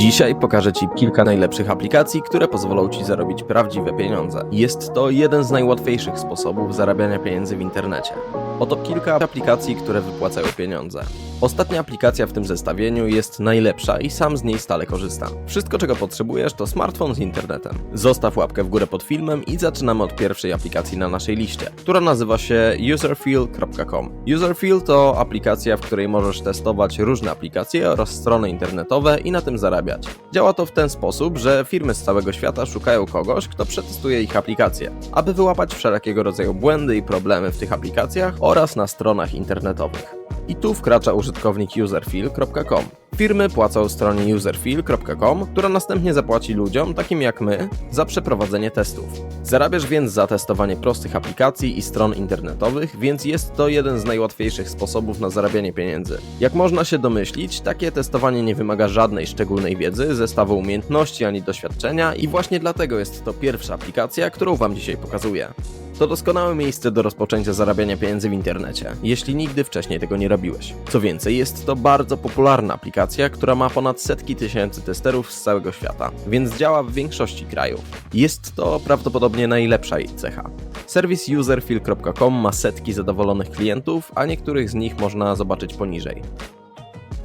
Dzisiaj pokażę Ci kilka najlepszych aplikacji, które pozwolą Ci zarobić prawdziwe pieniądze. Jest to jeden z najłatwiejszych sposobów zarabiania pieniędzy w internecie. Oto kilka aplikacji, które wypłacają pieniądze. Ostatnia aplikacja w tym zestawieniu jest najlepsza i sam z niej stale korzystam. Wszystko czego potrzebujesz to smartfon z internetem. Zostaw łapkę w górę pod filmem i zaczynamy od pierwszej aplikacji na naszej liście, która nazywa się userfeel.com. Userfeel to aplikacja, w której możesz testować różne aplikacje oraz strony internetowe i na tym zarabiać. Działa to w ten sposób, że firmy z całego świata szukają kogoś, kto przetestuje ich aplikacje, aby wyłapać wszelkiego rodzaju błędy i problemy w tych aplikacjach oraz na stronach internetowych. I tu wkracza użytkownik userfeel.com. Firmy płacą stronie userfeel.com, która następnie zapłaci ludziom, takim jak my, za przeprowadzenie testów. Zarabiasz więc za testowanie prostych aplikacji i stron internetowych, więc jest to jeden z najłatwiejszych sposobów na zarabianie pieniędzy. Jak można się domyślić, takie testowanie nie wymaga żadnej szczególnej wiedzy, zestawu umiejętności ani doświadczenia i właśnie dlatego jest to pierwsza aplikacja, którą Wam dzisiaj pokazuję. To doskonałe miejsce do rozpoczęcia zarabiania pieniędzy w internecie, jeśli nigdy wcześniej tego nie robiłeś. Co więcej, jest to bardzo popularna aplikacja, która ma ponad setki tysięcy testerów z całego świata, więc działa w większości krajów. Jest to prawdopodobnie najlepsza jej cecha. Serwis userfeel.com ma setki zadowolonych klientów, a niektórych z nich można zobaczyć poniżej.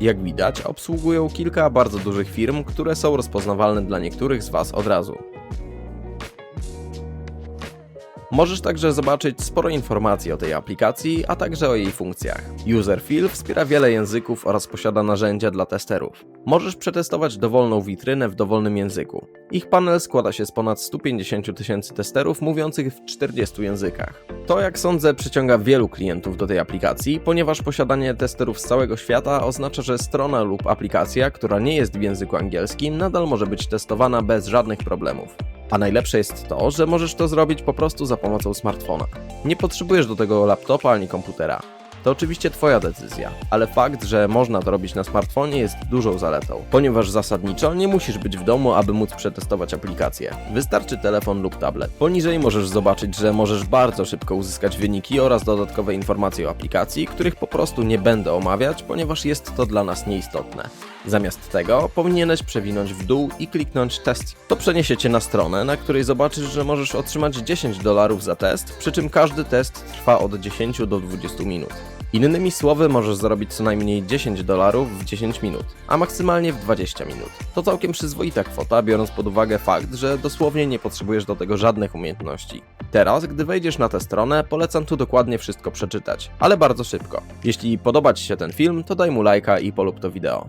Jak widać, obsługują kilka bardzo dużych firm, które są rozpoznawalne dla niektórych z Was od razu. Możesz także zobaczyć sporo informacji o tej aplikacji, a także o jej funkcjach. Userfeel wspiera wiele języków oraz posiada narzędzia dla testerów. Możesz przetestować dowolną witrynę w dowolnym języku. Ich panel składa się z ponad 150 tysięcy testerów mówiących w 40 językach. To, jak sądzę, przyciąga wielu klientów do tej aplikacji, ponieważ posiadanie testerów z całego świata oznacza, że strona lub aplikacja, która nie jest w języku angielskim, nadal może być testowana bez żadnych problemów. A najlepsze jest to, że możesz to zrobić po prostu za pomocą smartfona. Nie potrzebujesz do tego laptopa ani komputera. To oczywiście Twoja decyzja, ale fakt, że można to robić na smartfonie jest dużą zaletą, ponieważ zasadniczo nie musisz być w domu, aby móc przetestować aplikację. Wystarczy telefon lub tablet. Poniżej możesz zobaczyć, że możesz bardzo szybko uzyskać wyniki oraz dodatkowe informacje o aplikacji, których po prostu nie będę omawiać, ponieważ jest to dla nas nieistotne. Zamiast tego powinieneś przewinąć w dół i kliknąć test. To przeniesie cię na stronę, na której zobaczysz, że możesz otrzymać 10 dolarów za test, przy czym każdy test trwa od 10 do 20 minut. Innymi słowy, możesz zarobić co najmniej 10 dolarów w 10 minut, a maksymalnie w 20 minut. To całkiem przyzwoita kwota, biorąc pod uwagę fakt, że dosłownie nie potrzebujesz do tego żadnych umiejętności. Teraz, gdy wejdziesz na tę stronę, polecam tu dokładnie wszystko przeczytać, ale bardzo szybko. Jeśli podoba Ci się ten film, to daj mu lajka i polub to wideo.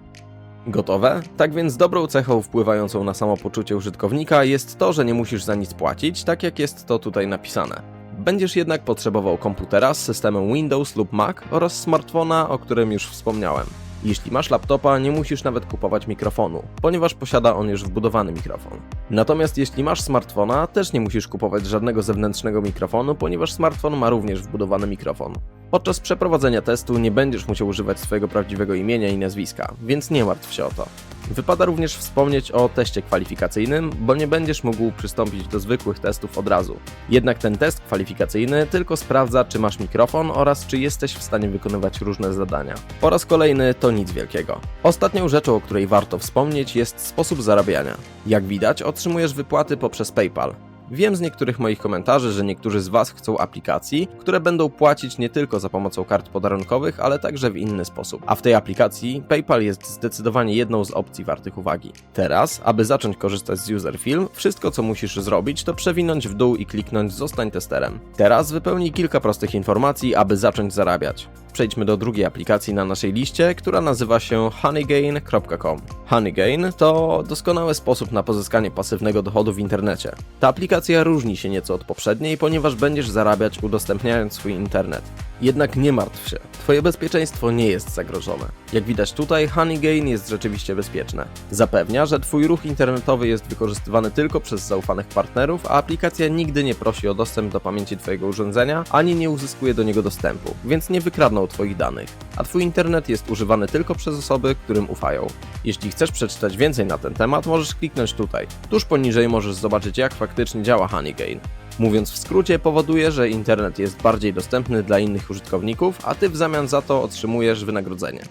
Gotowe? Tak więc dobrą cechą wpływającą na samopoczucie użytkownika jest to, że nie musisz za nic płacić, tak jak jest to tutaj napisane. Będziesz jednak potrzebował komputera z systemem Windows lub Mac oraz smartfona, o którym już wspomniałem. Jeśli masz laptopa, nie musisz nawet kupować mikrofonu, ponieważ posiada on już wbudowany mikrofon. Natomiast jeśli masz smartfona, też nie musisz kupować żadnego zewnętrznego mikrofonu, ponieważ smartfon ma również wbudowany mikrofon. Podczas przeprowadzenia testu nie będziesz musiał używać swojego prawdziwego imienia i nazwiska, więc nie martw się o to. Wypada również wspomnieć o teście kwalifikacyjnym, bo nie będziesz mógł przystąpić do zwykłych testów od razu. Jednak ten test kwalifikacyjny tylko sprawdza, czy masz mikrofon oraz czy jesteś w stanie wykonywać różne zadania. Po raz kolejny to nic wielkiego. Ostatnią rzeczą, o której warto wspomnieć, jest sposób zarabiania. Jak widać, otrzymujesz wypłaty poprzez PayPal. Wiem z niektórych moich komentarzy, że niektórzy z Was chcą aplikacji, które będą płacić nie tylko za pomocą kart podarunkowych, ale także w inny sposób. A w tej aplikacji PayPal jest zdecydowanie jedną z opcji wartych uwagi. Teraz, aby zacząć korzystać z UserFilm, wszystko co musisz zrobić to przewinąć w dół i kliknąć Zostań testerem. Teraz wypełnij kilka prostych informacji, aby zacząć zarabiać przejdźmy do drugiej aplikacji na naszej liście, która nazywa się honeygain.com. Honeygain to doskonały sposób na pozyskanie pasywnego dochodu w internecie. Ta aplikacja różni się nieco od poprzedniej, ponieważ będziesz zarabiać udostępniając swój internet. Jednak nie martw się, Twoje bezpieczeństwo nie jest zagrożone. Jak widać tutaj, Honeygain jest rzeczywiście bezpieczne. Zapewnia, że Twój ruch internetowy jest wykorzystywany tylko przez zaufanych partnerów, a aplikacja nigdy nie prosi o dostęp do pamięci Twojego urządzenia, ani nie uzyskuje do niego dostępu, więc nie wykradną Twoich danych. A Twój internet jest używany tylko przez osoby, którym ufają. Jeśli chcesz przeczytać więcej na ten temat, możesz kliknąć tutaj. Tuż poniżej możesz zobaczyć, jak faktycznie działa Honeygain. Mówiąc w skrócie, powoduje, że internet jest bardziej dostępny dla innych użytkowników, a ty w zamian za to otrzymujesz wynagrodzenie.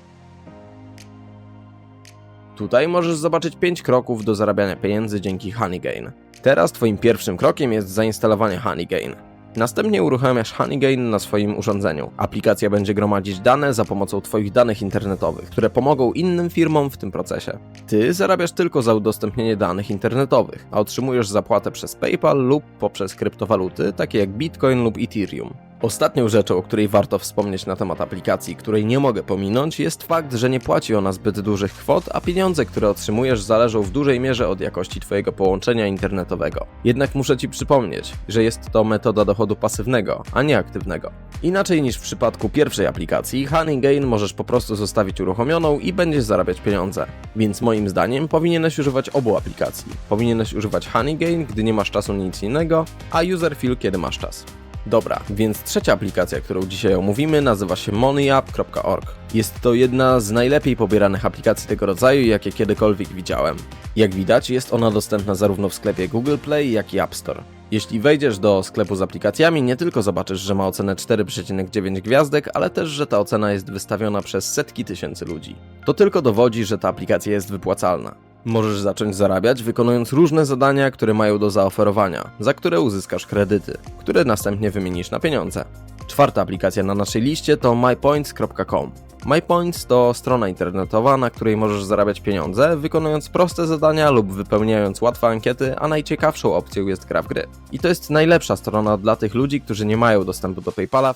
Tutaj możesz zobaczyć 5 kroków do zarabiania pieniędzy dzięki Honeygain. Teraz Twoim pierwszym krokiem jest zainstalowanie Honeygain. Następnie uruchamiasz Honeygain na swoim urządzeniu. Aplikacja będzie gromadzić dane za pomocą Twoich danych internetowych, które pomogą innym firmom w tym procesie. Ty zarabiasz tylko za udostępnienie danych internetowych, a otrzymujesz zapłatę przez PayPal lub poprzez kryptowaluty, takie jak Bitcoin lub Ethereum. Ostatnią rzeczą, o której warto wspomnieć na temat aplikacji, której nie mogę pominąć, jest fakt, że nie płaci ona zbyt dużych kwot, a pieniądze, które otrzymujesz, zależą w dużej mierze od jakości Twojego połączenia internetowego. Jednak muszę Ci przypomnieć, że jest to metoda dochodu pasywnego, a nie aktywnego. Inaczej niż w przypadku pierwszej aplikacji, Honeygain możesz po prostu zostawić uruchomioną i będziesz zarabiać pieniądze. Więc moim zdaniem powinieneś używać obu aplikacji. Powinieneś używać Honeygain, gdy nie masz czasu nic innego, a Userfill, kiedy masz czas. Dobra, więc trzecia aplikacja, którą dzisiaj omówimy, nazywa się moneyapp.org. Jest to jedna z najlepiej pobieranych aplikacji tego rodzaju, jakie kiedykolwiek widziałem. Jak widać, jest ona dostępna zarówno w sklepie Google Play, jak i App Store. Jeśli wejdziesz do sklepu z aplikacjami, nie tylko zobaczysz, że ma ocenę 4,9 gwiazdek, ale też, że ta ocena jest wystawiona przez setki tysięcy ludzi. To tylko dowodzi, że ta aplikacja jest wypłacalna. Możesz zacząć zarabiać wykonując różne zadania, które mają do zaoferowania, za które uzyskasz kredyty, które następnie wymienisz na pieniądze. Czwarta aplikacja na naszej liście to mypoints.com. MyPoints to strona internetowa, na której możesz zarabiać pieniądze, wykonując proste zadania lub wypełniając łatwe ankiety, a najciekawszą opcją jest gra w gry. I to jest najlepsza strona dla tych ludzi, którzy nie mają dostępu do PayPala,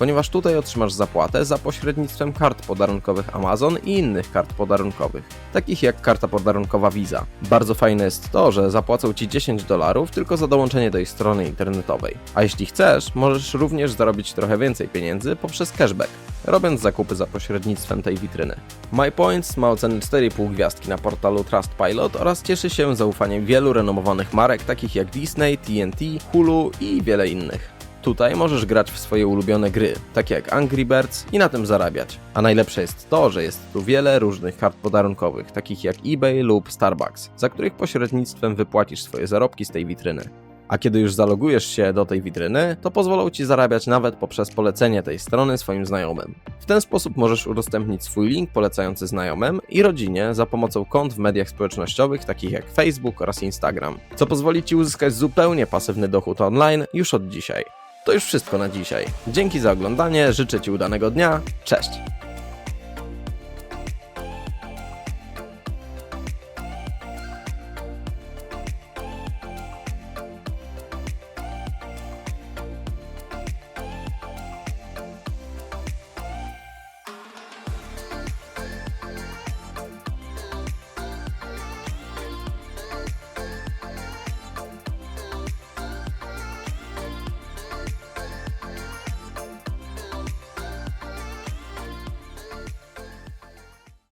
ponieważ tutaj otrzymasz zapłatę za pośrednictwem kart podarunkowych Amazon i innych kart podarunkowych, takich jak karta podarunkowa Visa. Bardzo fajne jest to, że zapłacą Ci 10 dolarów tylko za dołączenie do ich strony internetowej. A jeśli chcesz, możesz również zarobić trochę więcej pieniędzy poprzez cashback, robiąc zakupy za pośrednictwem tej witryny. MyPoints ma ocenę 4,5 gwiazdki na portalu Trustpilot oraz cieszy się zaufaniem wielu renomowanych marek takich jak Disney, TNT, Hulu i wiele innych. Tutaj możesz grać w swoje ulubione gry, takie jak Angry Birds i na tym zarabiać. A najlepsze jest to, że jest tu wiele różnych kart podarunkowych, takich jak eBay lub Starbucks, za których pośrednictwem wypłacisz swoje zarobki z tej witryny. A kiedy już zalogujesz się do tej witryny, to pozwolą Ci zarabiać nawet poprzez polecenie tej strony swoim znajomym. W ten sposób możesz udostępnić swój link polecający znajomym i rodzinie za pomocą kont w mediach społecznościowych takich jak Facebook oraz Instagram, co pozwoli Ci uzyskać zupełnie pasywny dochód online już od dzisiaj. To już wszystko na dzisiaj. Dzięki za oglądanie, życzę Ci udanego dnia, cześć!